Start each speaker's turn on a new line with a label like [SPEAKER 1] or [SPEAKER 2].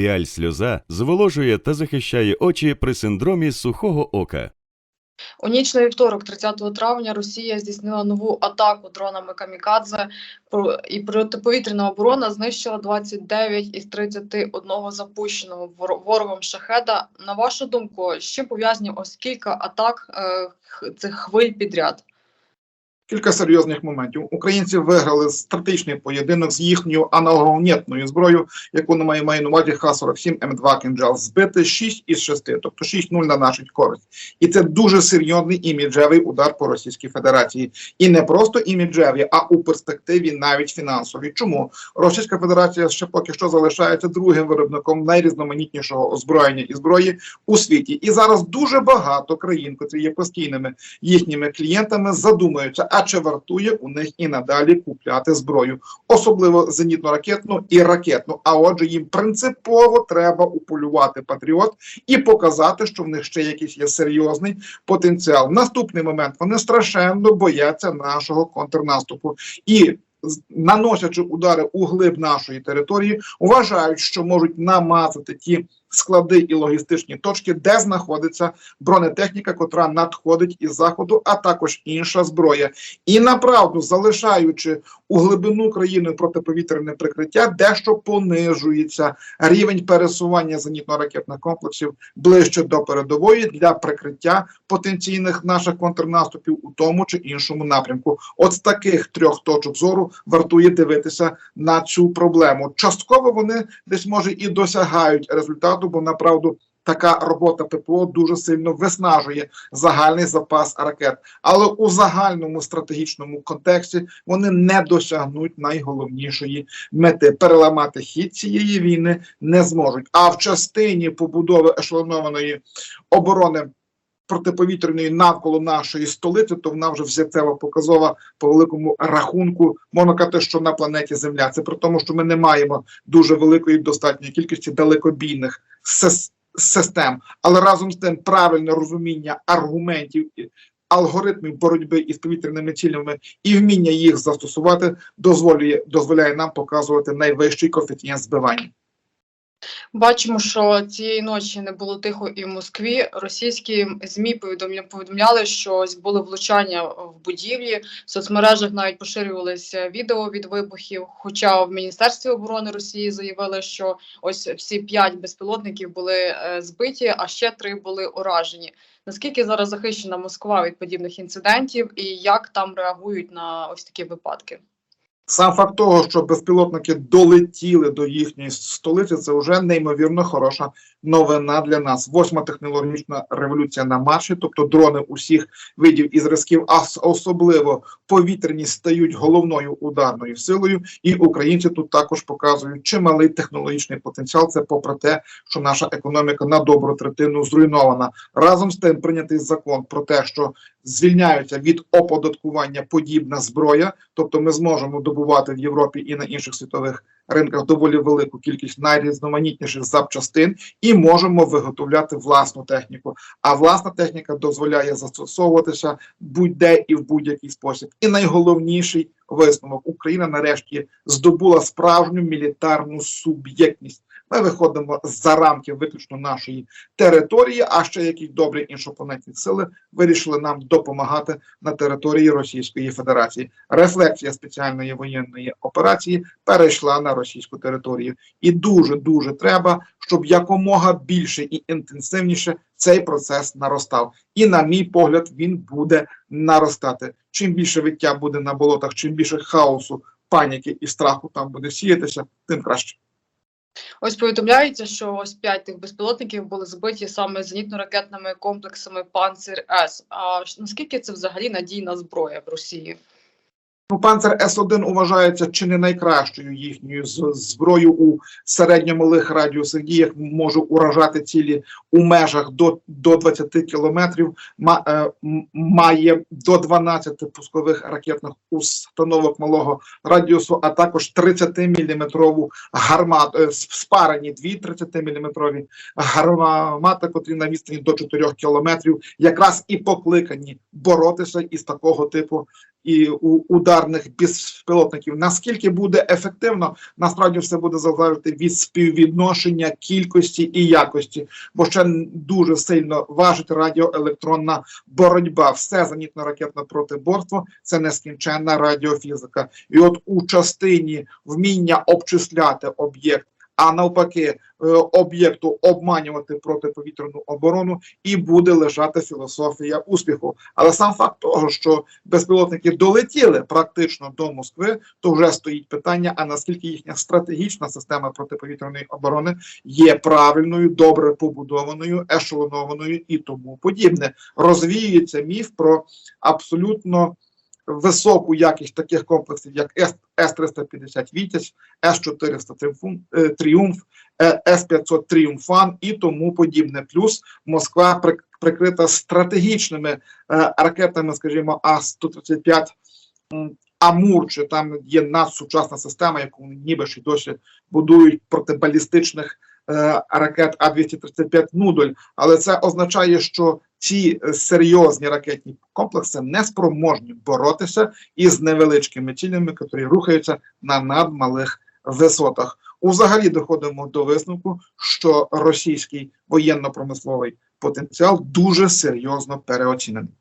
[SPEAKER 1] Піаль сльоза зволожує та захищає очі при синдромі сухого ока.
[SPEAKER 2] У ніч на вівторок, 30 травня, Росія здійснила нову атаку дронами камікадзе і протиповітряна оборона знищила 29 із 31 запущеного ворогом шахеда. На вашу думку, чим пов'язані ось кілька атак е, цих хвиль підряд?
[SPEAKER 3] Кілька серйозних моментів. Українці виграли стратегічний поєдинок з їхньою аналогонітною зброєю, яку на має має увазі Х-47 М2 «Кінжал». Збити 6 із 6, тобто 6-0 на нашу користь. І це дуже серйозний іміджевий удар по Російській Федерації. І не просто іміджевий, а у перспективі навіть фінансові. Чому Російська Федерація ще поки що залишається другим виробником найрізноманітнішого озброєння і зброї у світі. І зараз дуже багато країн, котрі є постійними їхніми клієнтами, задумаються, а чи вартує у них і надалі купляти зброю, особливо зенітно-ракетну і ракетну. А отже, їм принципово треба уполювати патріот і показати, що в них ще якийсь є серйозний потенціал. Наступний момент вони страшенно бояться нашого контрнаступу і. Наносячи удари у глиб нашої території, вважають, що можуть намазати ті склади і логістичні точки, де знаходиться бронетехніка, котра надходить із заходу, а також інша зброя. І направду, залишаючи у глибину країни протиповітряне прикриття, дещо понижується рівень пересування зенітно-ракетних комплексів ближче до передової для прикриття потенційних наших контрнаступів у тому чи іншому напрямку. От з таких трьох точок зору вартує дивитися на цю проблему. Частково вони десь може і досягають результату, бо направду. Така робота ППО дуже сильно виснажує загальний запас ракет, але у загальному стратегічному контексті вони не досягнуть найголовнішої мети переламати хід цієї війни не зможуть. А в частині побудови ешелонованої оборони протиповітряної навколо нашої столиці, то вона вже взятева показова по великому рахунку. Можна казати, що на планеті Земля. Це при тому, що ми не маємо дуже великої достатньої кількості далекобійних систем, але разом з тим правильне розуміння аргументів. Алгоритмів боротьби із повітряними цілями і вміння їх застосувати дозволює дозволяє нам показувати найвищий коефіцієнт збивання.
[SPEAKER 2] Бачимо, що цієї ночі не було тихо і в Москві. Російські змі повідомля- повідомляли, що були влучання в будівлі. В соцмережах навіть поширювалися відео від вибухів. Хоча в міністерстві оборони Росії заявили, що ось всі п'ять безпілотників були е, збиті, а ще три були уражені. Наскільки зараз захищена Москва від подібних інцидентів, і як там реагують на ось такі випадки?
[SPEAKER 3] Сам факт того, що безпілотники долетіли до їхньої столиці, це вже неймовірно хороша новина для нас. Восьма технологічна революція на марші, тобто дрони усіх видів і зразків, а особливо повітряні стають головною ударною силою. І українці тут також показують чималий технологічний потенціал. Це попри те, що наша економіка на добру третину зруйнована. Разом з тим прийнятий закон про те, що звільняються від оподаткування подібна зброя, тобто ми зможемо добувати в Європі і на інших світових ринках доволі велику кількість найрізноманітніших запчастин і можемо виготовляти власну техніку. А власна техніка дозволяє застосовуватися будь-де і в будь-який спосіб. І найголовніший висновок Україна нарешті здобула справжню мілітарну суб'єктність. Ми виходимо за рамки виключно нашої території, а ще якісь добрі іншопланетні сили вирішили нам допомагати на території Російської Федерації. Рефлексія спеціальної воєнної операції перейшла на російську територію, і дуже дуже треба, щоб якомога більше і інтенсивніше цей процес наростав. І, на мій погляд, він буде наростати. Чим більше виття буде на болотах, чим більше хаосу, паніки і страху там буде сіятися, тим краще.
[SPEAKER 2] Ось повідомляється, що ось п'ять тих безпілотників були збиті саме зенітно-ракетними комплексами Панцир С. А наскільки це взагалі надійна зброя в Росії?
[SPEAKER 3] Ну, панцер С1 вважається чи не найкращою їхньою з- зброєю у середньомалих радіусах діях може уражати цілі у межах до, до 20 кілометрів. Е, має до 12 пускових ракетних установок малого радіусу, а також 30-мм гармату, е, спарені дві 30-мм гармати, котрі на відстані до 4 кілометрів, якраз і покликані боротися із такого типу і ударних безпілотників. Наскільки буде ефективно, насправді все буде залежати від співвідношення кількості і якості, бо ще дуже сильно важить радіоелектронна боротьба. Все зенітно-ракетне протиборство це нескінченна радіофізика. І от у частині вміння обчисляти об'єкт. А навпаки, е, об'єкту обманювати протиповітряну оборону і буде лежати філософія успіху. Але сам факт того, що безпілотники долетіли практично до Москви, то вже стоїть питання: а наскільки їхня стратегічна система протиповітряної оборони є правильною, добре побудованою, ешелонованою і тому подібне. Розвіюється міф про абсолютно високу якість таких комплексів, як С- С-350 Вітязь, С-400 Тріумф, е, е, С-500 Тріумфан і тому подібне. Плюс Москва при- прикрита стратегічними е, ракетами, скажімо, А-135 м, Амур, чи там є надсучасна система, яку ніби ще досі будують проти балістичних ракет А-235 Нудоль. Але це означає, що ці е, серйозні ракетні комплекси не спроможні боротися із невеличкими цілями, які рухаються на надмалих висотах. Узагалі доходимо до висновку, що російський воєнно-промисловий потенціал дуже серйозно переоцінений.